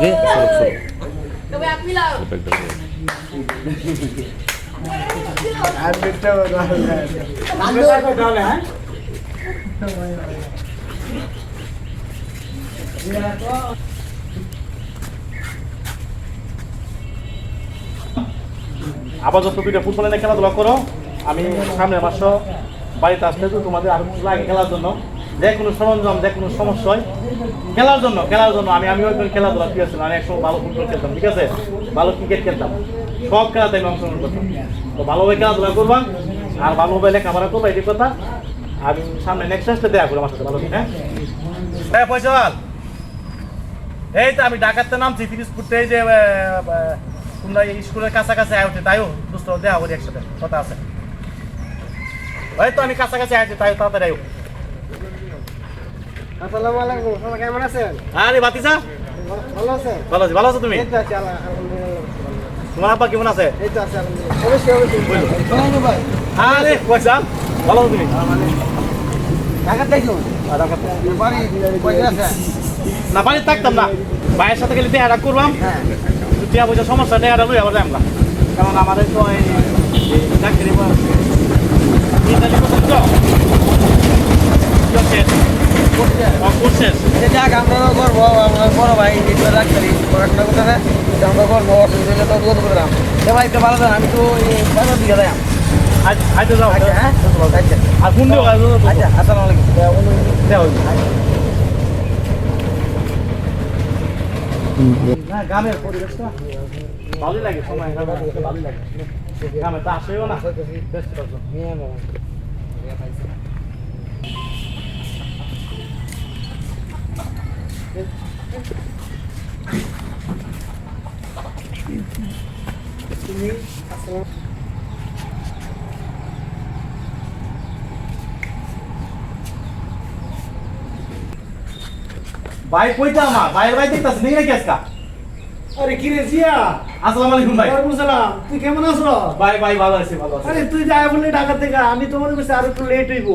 যে সরব সরব Kami bilang. আর বেটা তাহলে হ্যাঁ আপাতত দুইটা ফুটবল এনে খেলাধুলা করো। আমি সামনে মাসে বাড়িতে আসলে তো তোমাদের আরও কিছু লাগে খেলার জন্য। যে কোনো সরঞ্জাম যে কোনো সমস্যা হয়, খেলার জন্য খেলার জন্য আমি আমিও একজন খেলাধুলা প্রিয় আমি একসময় ভালো ফুটবল খেলতাম, ঠিক আছে? ভালো ক্রিকেট খেলতাম। সব খেলাতে আমি অংশগ্রহণ করতাম। তো ভালোভাবে খেলাধুলা করবা, আর ভালোভাবে লেখাপড়া করবা এটি কথা। আমি সামনে নেক্সট আসলে দেখা করব আমার সাথে, ভালো হ্যাঁ? হ্যাঁ পয়সাল এই তো আমি ডাকাতে নামছি এই যে তোমরা স্কুলের কাছাকাছি আয়োতে তাইও দুষ্ট দেওয়া করি একসাথে, কথা আছে। ওই তো আমি কাছাকাছি আয়োতে তাই তাড়াতাড়ি আয়ো আসসালামু আলাইকুম কেমন আছেন? আরে বাতিজা ভালো আছেন? ভালো আছি ভালো আছো তুমি? এই তো আছি আলহামদুলিল্লাহ। তোমার আব্বা কেমন আছে? এই তো আছে আলহামদুলিল্লাহ। অবশ্যই অবশ্যই। ভাই। আরে পয়সা ভালো আছো তুমি? ঢাকা। বাড়ি আছে? না বাড়ি থাকতাম না। ভাইয়ের সাথে গেলে দেহাটা করবাম। হ্যাঁ। পয়সা সমস্যা দেহাটা লই আবার যাইমলা কারণ আমাদের তো এই চাকরি করছেন? এটা করব আমার বড় ভাই ডাক্তারি পড়াশোনা করতেছে এটা আমরা করব অসুবিধা হলে তো দুধ করলাম এ ভাই তো ভালো আমি তো বাজার দিকে যাই। আজ আজ যাও। হ্যাঁ? আর ফোন আচ্ছা আসসালামু আলাইকুম। না গ্রামের পরিবেশটা ভালোই লাগে সময় ভালোই লাগে। গ্রামে তো আসেও না। ব্যস্ত ভাই কইতা আমার ভাইয়ের ভাই দেখতাছ? নেই নাকি আজকা? আরে কি রে জিয়া? আসসালামু আলাইকুম ভাই। ওয়ালাইকুম সালাম তুই কেমন আছো? ভাই ভাই ভালো আছি ভালো আছি। আরে তুই যাই বললি ঢাকা থেকে। আমি তোমার কাছে আর একটু লেট হইব।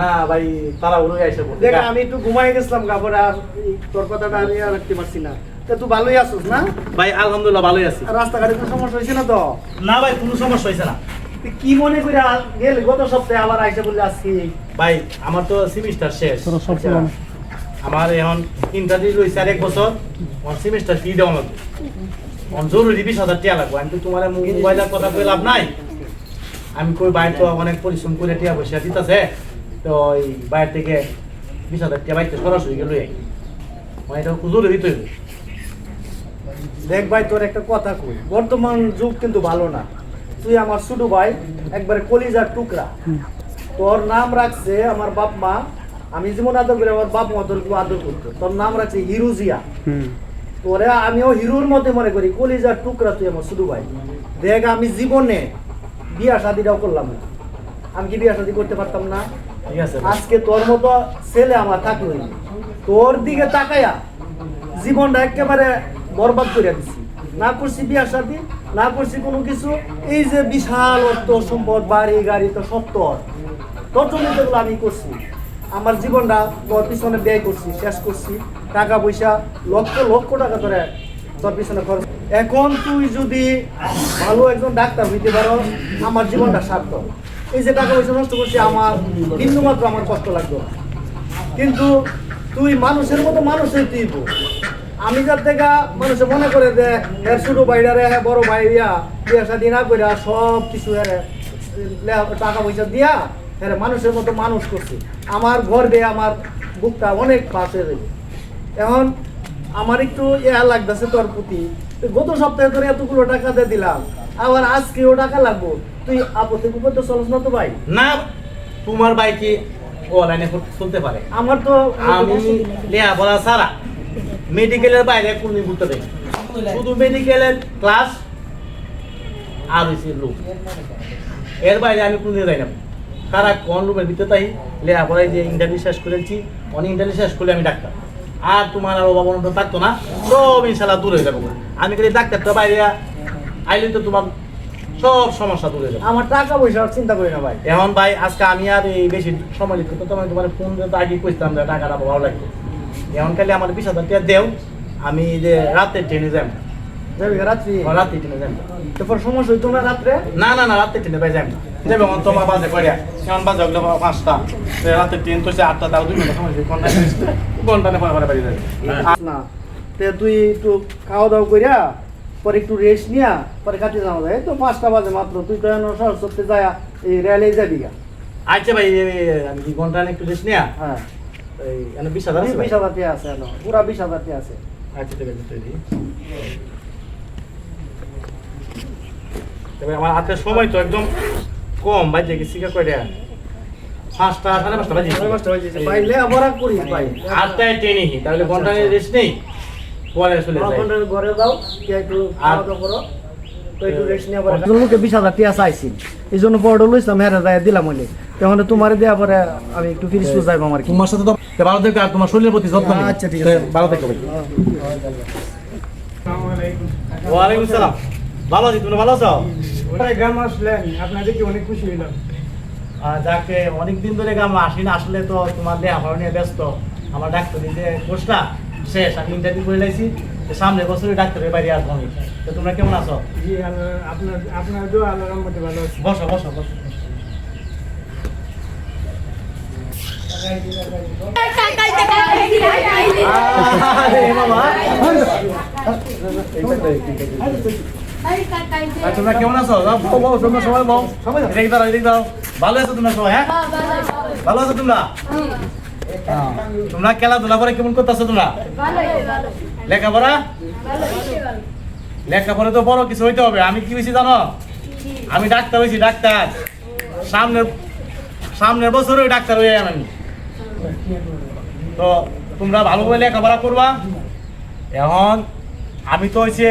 না ভাই তারা উড়ে আইসে দেখ আমি একটু ঘুমাই গেছিলাম কাপড় আর তোর কথাটা আমি আর রাখতে পারছি না। তুই ভালোই আছিস না? ভাই আলহামদুলিল্লাহ ভালোই আছি। রাস্তাঘাটে তো সমস্যা হয়েছে না তো? না ভাই কোনো সমস্যা হয়েছে না। কি মনে করে গেলি? গত সপ্তাহে আবার আইসে বললি আজকে ভাই আমার তো সেমিস্টার শেষ। আচ্ছা, আমার এখন ইন্টারভিউ রয়েছে আর এক বছর। আমার সেমিস্টার ফি দেওয়া লাগবে। আমার জরুরি বিশ হাজার টাকা লাগবে। আমি তো তোমার মোবাইলের কথা কই লাভ নাই। আমি কই বাইরে তো অনেক পরিশ্রম করে টিয়া পয়সা দিতেছে। তো এই বাইরে থেকে বিশ হাজার টাকা বাইরে সরাসরি গেল মানে এটা জরুরি তো দেখ ভাই তোর একটা কথা কই বর্তমান যুগ কিন্তু ভালো না। তুই আমার ছোট ভাই একবারে কলিজার টুকরা। তোর নাম রাখছে আমার বাপ মা আমি যেমন আদর করি আমার বাপ মা তোর আদর করতো। তোর নাম রাখছে হিরুজিয়া। তোরে আমিও হিরোর মধ্যে মনে করি কলিজার টুকরা তুই আমার ছোট ভাই। দেখ আমি জীবনে বিয়া শাদিটাও করলাম না। আমি কি বিয়া শাদি করতে পারতাম না? ঠিক আছে আজকে তোর মতো ছেলে আমার থাকলোই না। তোর দিকে তাকায়া জীবনটা একেবারে বরবাদ করে দিছি। না করছি বিয়ার সাথে না করছি কোনো কিছু, এই যে বিশাল অর্থ সম্পদ, বাড়ি, গাড়ি তো সব তোর তোর যেগুলো আমি করছি, আমার জীবনটা তোর পিছনে ব্যয় করছি, শেষ করছি। টাকা পয়সা, লক্ষ লক্ষ টাকা ধরে তোর পিছনে খরচ। এখন তুই যদি ভালো একজন ডাক্তার হইতে পারো, আমার জীবনটা সার্থক। এই যে টাকা পয়সা নষ্ট করছি, আমার বিন্দুমাত্র আমার কষ্ট লাগতো কিন্তু তুই মানুষের মতো মানুষই তুই। আমি যার থেকে মানুষে মনে করে যে এর ছোট ভাইরা রে হ্যাঁ বড় ভাই ইয়া বিয়া শাদি না করে সব কিছু টাকা পয়সা দিয়া এর মানুষের মতো মানুষ করছি। আমার ঘর দিয়ে আমার বুকটা অনেক পাশ হয়ে যাবে। এখন আমার একটু ইয়া লাগতেছে তোর প্রতি। গত সপ্তাহে তোর এতগুলো টাকা দিয়ে দিলাম আবার আজকেও টাকা লাগবো। তুই আপত্তি বিপত্তি চলস না তো ভাই? না তোমার ভাই কি অনলাইনে চলতে পারে? আমার তো আমি লেখাপড়া ছাড়া। মেডিকেলের বাইরে কোনো ঘুরতে দেয় শুধু মেডিকেলের ক্লাস আর হয়েছে লোক এর বাইরে আমি কোনো যাই না। কারা কোন রুমের ভিতরে তাই লেখাপড়ায় যে ইন্টারভিউ শেষ করেছি অনেক ইন্টারভিউ শেষ করলে আমি ডাক্তার। আর তোমার আর অভাব অনটন থাকতো না সব ইনশাল্লাহ দূর হয়ে যাব আমি খালি ডাক্তারটা বাইরে আইলে তো তোমার সব সমস্যা দূর হয়ে যাবে। আমার টাকা পয়সা চিন্তা করি না ভাই। এখন ভাই আজকে আমি আর এই বেশি সময় লিখতে তো তোমার তোমার ফোন আগে কইতাম টাকাটা ভালো লাগবে। এখন খালি আমার বিশ হাজার টাকা দেও আমি যে রাতে ট্রেনে যাই যাবি রাত্রি? রাতে ট্রেনে যাই তারপর সমস্যা হইতো না রাত্রে? না না না রাতে ট্রেনে পাই যাই না। যাবে মা বাজে করিয়া কেমন বাজে ওগুলো পাঁচটা। রাতে ট্রেন তো আটটা তাও দুই ঘণ্টা সময় ঘণ্টা ঘণ্টা নেই পরে বাড়ি যাবে। না তে তুই একটু খাওয়া দাওয়া করিয়া পরে একটু রেস্ট নিয়া পরে কাটিয়ে যাওয়া যায়। তো পাঁচটা বাজে মাত্র। তুই তো এখন সরস্বতী যায় এই রেলে যাবি গা। আচ্ছা ভাই আমি ঘণ্টা একটু রেস্ট নিয়া? হ্যাঁ। এই এনে বিশ হাজার বিশ হাজার টাকা আছে এখন পুরা বিশ হাজার টাকা আছে। আচ্ছা ঠিক আছে তৈরি। তবে আমার হাতে সময় তো একদম কম বাজে গেছি কে কয়টা পাঁচটা সাড়ে পাঁচটা বাজে সাড়ে পাঁচটা বাজে ভাই লেখাপড়া করি ভাই আটটায় ট্রেনে তাহলে ঘণ্টা রেস্ট নেই? পরে চলে যাই। ঘণ্টার ঘরে যাও একটু খাওয়া দাওয়া করো। লোকে বিশ হাজার চাইছি। এই জন্য পড়ো লইছিলাম হেরে যায় দিলাম হইলে তখন তোমার দেওয়া পরে আমি একটু ফিরিস যাইবো আমার তোমার সাথে তো ভালো থেকো আর তোমার শরীরের প্রতি যত্ন আচ্ছা, ঠিক আছে। ভালো থেকো ভাই। ওয়ালাইকুম সালাম। ভালো আছি তুমি ভালো আছো? গ্রাম আসলেন আপনার দেখি অনেক খুশি হইলাম। যাকে অনেকদিন ধরে গ্রামে আসি না আসলে তো তোমার লেখাপড়া নিয়ে ব্যস্ত। আমার ডাক্তারি যে কোর্সটা শেষ আমি ইন্টারভিউ করে লাইছি। সামনে বছরে ডাক্তারের বাইরে আসব আমি তো তোমরা কেমন আছো? জি আল্লাহ আপনার আপনার দোয়া আল্লাহর রহমতে ভালো আছে। বসো বসো বসো তোমরা কেমন আছো? তোমরা সবাই বউ সবাই এদিকে এদিকে দাও ভালো আছো তোমরা সবাই হ্যাঁ? ভালো আছো তোমরা? হ্যাঁ। তোমরা খেলাধুলা করে কেমন করতেছো তোমরা? লেখাপড়া? লেখাপড়া তো বড় কিছু হইতে হবে। আমি কি হয়েছি জানো? আমি ডাক্তার হয়েছি, ডাক্তার। সামনের সামনের বছরে ডাক্তার হয়ে আমি। তো তোমরা ভালোভাবে লেখাপড়া করবা। এখন আমি তো হয়েছে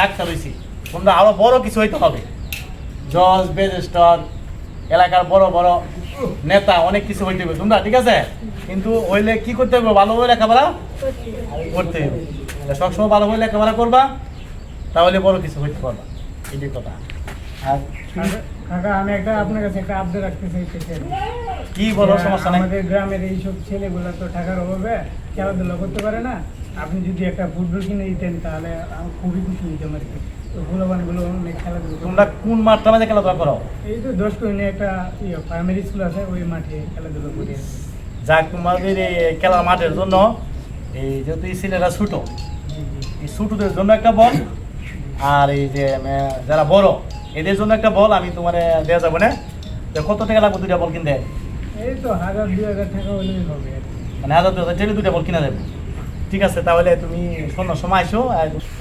ডাক্তার হয়েছি। তোমরা আরও বড় কিছু হইতে হবে। জজ, ব্যারিস্টার, এলাকার বড় বড় নেতা অনেক কিছু হইতে হবে তোমরা ঠিক আছে? কিন্তু হইলে কি করতে হবে ভালোভাবে লেখাপড়া করতে হবে সবসময় ভালোভাবে লেখাপড়া করবা তাহলে বড় কিছু হইতে পারবা। এই কথা। আর কাকা আমি একটা আপনার কাছে একটা আবদার রাখতে চাইতেছি কি বলো সমস্যা নাই। আমাদের গ্রামের এইসব ছেলেগুলো তো টাকার অভাবে খেলাধুলা করতে পারে না। আপনি যদি একটা ফুটবল কিনে দিতেন তাহলে আমি খুবই খুশি হইতাম আর কি তো ভুলবানগুলো অনেক খেলাধুলা তোমরা কোন মাঠটা মাঝে খেলাধুলা করো? এই তো দশ কইনে একটা ইয়ে প্রাইমারি স্কুল আছে ওই মাঠে খেলাধুলা করি। যাক তোমাদের এই খেলার মাঠের জন্য এই যেহেতু এই ছেলেরা ছোটো এই ছোটদের জন্য একটা বল আর এই যে যারা বড় এদের জন্য একটা বল আমি তোমার দেওয়া যাবে না? কত টাকা লাগবে দুইটা বল কিনতে? এই তো হাজার দুই হাজার টাকা হলেই হবে। মানে হাজার দু হাজার দুইটা বল কিনা যাবে। ঠিক আছে তাহলে তুমি সন্ধ্যার সময় আসো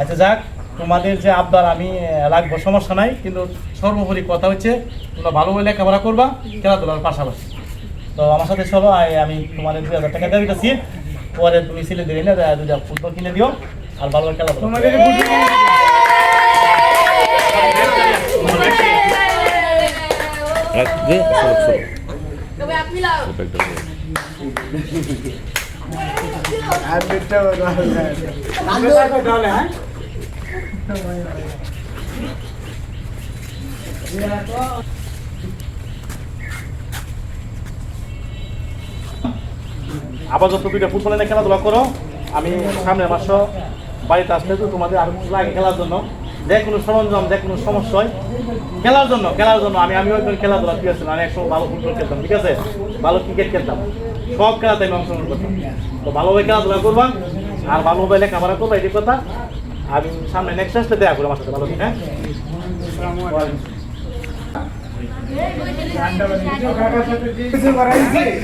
আচ্ছা যাক তোমাদের যে আবদার আমি রাখব সমস্যা নাই কিন্তু সর্বোপরি কথা হচ্ছে তোমরা ভালো ভালোভাবে লেখাপড়া করবা খেলাধুলার পাশাপাশি। তো আমার সাথে চলো আমি তোমাদের দুই হাজার টাকা দিয়ে দিতেছি পরে তুমি ছেলেদের এনে দুইটা ফুটবল কিনে দিও আর ভালো করো। তোমাদের আপাতত দুইটা ফুটবল এনে খেলাধুলা করো। আমি সামনের মাস বাড়িতে আসলে তো তোমাদের আর লাগে খেলার জন্য। যে কোনো সরঞ্জাম যে কোনো সমস্যা হয় খেলার জন্য খেলার জন্য। আমি আমিও একজন খেলাধুলা প্রিয় ছিলাম আমি একসময় ভালো ফুটবল খেলতাম ঠিক আছে? ভালো ক্রিকেট খেলতাম। সব খেলাতে আমি অংশগ্রহণ করতাম। তো ভালোভাবে খেলাধুলা করবা আর ভালোভাবে লেখাপড়া করবা এই কথা। আমি সামনে নেক্সট আসলে দেখা করব আমার সাথে ভালো হ্যাঁ?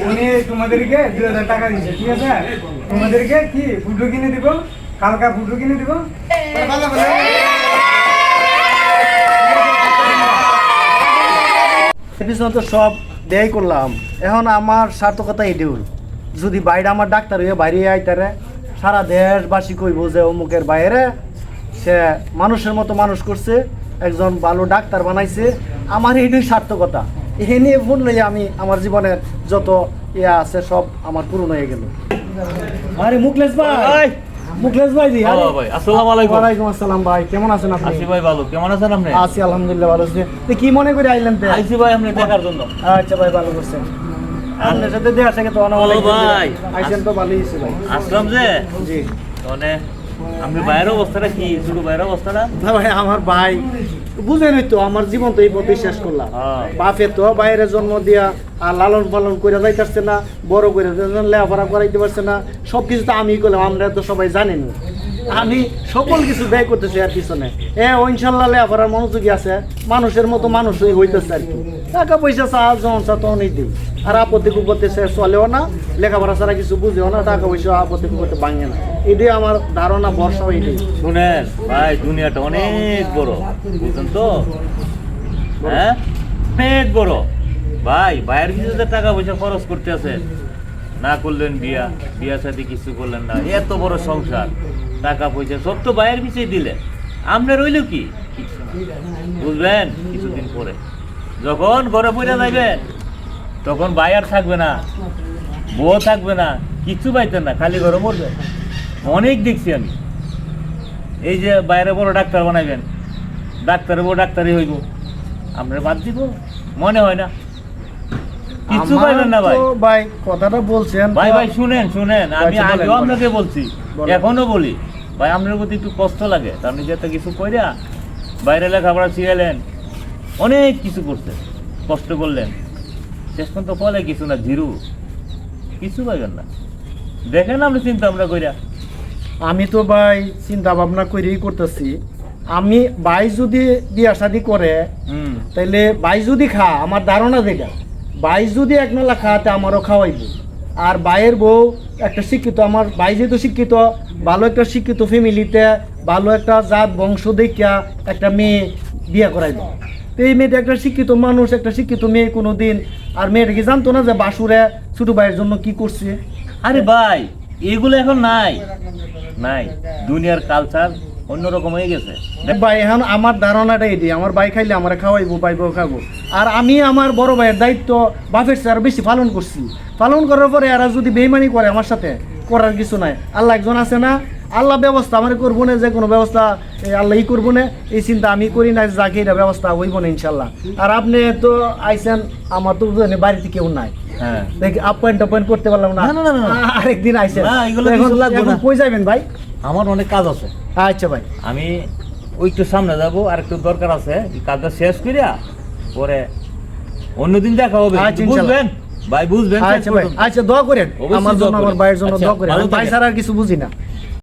উনি তোমাদেরকে দুই হাজার টাকা দিচ্ছে ঠিক আছে তোমাদেরকে কি ফুটো কিনে দিব কালকা ফুটো কিনে দিব পিছনে তো সব দেয়াই করলাম। এখন আমার সার্থকতা এটি হল যদি বাইরে আমার ডাক্তার হয়ে বাইরে আইতারে সারা দেশবাসী কইব যে অমুকের বাইরে সে মানুষের মতো মানুষ করছে একজন ভালো ডাক্তার বানাইছে আমার এইটাই সার্থকতা। এ নিয়ে বললেই আমি আমার জীবনের যত ইয়ে আছে সব আমার পূরণ হয়ে গেল। আরে মুকলেশ ভাই! মুকলেশ ভাই জি আরে- ভাই আসসালামু আলাইকুম। ওয়ালাইকুম আসসালাম ভাই কেমন আছেন আপনি? আসি ভাই ভালো কেমন আছেন আপনি? আছি আলহামদুলিল্লাহ ভালো আছি। তো কি মনে করে আইলেন তে? আইছি ভাই আপনি দেখার জন্য। আচ্ছা ভাই ভালো করছেন। আপনার সাথে থেকে তো অনেক ভাই। আইছেন তো ভালোই হয়েছে ভাই। আসলাম যে? জি। মানে আপনি বাইরের অবস্থাটা কি? শুধু বাইরের অবস্থাটা? না ভাই আমার ভাই বুঝেনই তো আমার জীবন তো এই পথে শেষ করলাম। হ্যাঁ। বাপে তো বাইরে জন্ম দিয়া আর লালন পালন করে যাইতে না বড় করে লেখাপড়া করাইতে পারছে না সব কিছু তো আমি করলাম আমরা তো সবাই জানেন আমি সকল কিছু ব্যয় করতেছি আর পিছনে। এ, ও ইনশাল্লাহ লেখাপড়ার মনোযোগী আছে, মানুষের মতো মানুষই হইতেছে আর কি। টাকা পয়সা চা যখন চা তখনই দিই আর আপত্তি কুপত্তি সে চলেও না, লেখাপড়া ছাড়া কিছু বুঝেও না, টাকা পয়সা আপত্তি কুপত্তি ভাঙে না। এটাই আমার ধারণা, ভরসা এটাই। শুনেন, ভাই, দুনিয়াটা অনেক বড়, বুঝছেন তো? হ্যাঁ? অনেক বড়। ভাই বাইরের কিছুতে টাকা পয়সা খরচ করতে আছে না করলেন বিয়া বিয়ার সাথে কিছু করলেন না, এত বড় সংসার। টাকা পয়সা সব তো বাইরের পিছিয়ে দিলে। আমরা রইল কি? কিছু বুঝবেন? কিছুদিন পরে। যখন ঘরে পড়ে যাইবেন তখন আর থাকবে না বউ থাকবে না কিচ্ছু পাইতেন না খালি ঘরে মরবে। অনেক দেখছি আমি। এই যে বাইরে বড় ডাক্তার বানাইবেন ডাক্তারে বড় ডাক্তারই হইব। আমরা বাদ দিব মনে হয় না। আমার পাইবেন না ভাই। ভাই কথাটা বলছেন ভাই ভাই শুনেন শুনেন আমি আগেও আপনাকে বলছি এখনও বলি। ভাই আপনার প্রতি একটু কষ্ট লাগে তার নিজে তো কিছু কইরা বাইরে লেখাপড়া শিখাইলেন অনেক কিছু করছেন কষ্ট করলেন। শেষ পর্যন্ত ফলে কিছু না জিরু কিছু পাইবেন না। দেখেন আপনি চিন্তা ভাবনা কইরা। আমি তো ভাই চিন্তা ভাবনা করেই করতেছি আমি ভাই যদি বিয়া শাদি করে তাইলে ভাই যদি খা আমার ধারণা দেখা ভাই যদি এক নলা খাওয়াতে আমারও খাওয়াইব। আর ভাইয়ের বউ একটা শিক্ষিত, আমার ভাই যেহেতু শিক্ষিত, ভালো একটা শিক্ষিত ফ্যামিলিতে ভালো একটা জাত বংশ দেখিয়া একটা মেয়ে বিয়ে করাইব তো এই মেয়েটা একটা শিক্ষিত মানুষ, একটা শিক্ষিত মেয়ে কোনো দিন আর মেয়েটা কি জানতো না যে বাসুরে ছোট ভাইয়ের জন্য কি করছে? আরে ভাই, এগুলো এখন নাই। নাই, দুনিয়ার কালচার অন্যরকম হয়ে গেছে। ভাই এখন আমার ধারণাটা এটি আমার ভাই খাইলে আমার খাওয়াইবো পাইবো খাব। আর আমি আমার বড় ভাইয়ের দায়িত্ব বাপের চেয়ে বেশি পালন করছি। পালন করার পরে এরা যদি বেইমানি করে আমার সাথে করার কিছু নাই। আল্লাহ একজন আছে না? আল্লাহ ব্যবস্থা আমার করব না যে কোনো ব্যবস্থা এই আল্লাহ ই করব না। এই চিন্তা আমি করি না যাকে এটা ব্যবস্থা হইব না ইনশাল্লাহ আর আপনি তো আইসেন আমার তো বাড়িতে কেউ নাই। হ্যাঁ। দেখি আপয়েন্ট টপয়েন্ট করতে পারলাম না। আরেকদিন আইসেন। কই যাবেন ভাই? আমার অনেক কাজ আছে। আচ্ছা ভাই। আমি ওই একটু সামনে যাব আর একটু দরকার আছে। কাজটা শেষ করিয়া পরে অন্যদিন দেখা হবে। আচ্ছা, বুঝবেন? ভাই বুঝবেন? আচ্ছা ভাই। আচ্ছা দোয়া করেন। আমার জন্য আমার ভাইয়ের জন্য আচ্ছা, দোয়া করেন। ভাই। ছাড়া আর কিছু বুঝি না।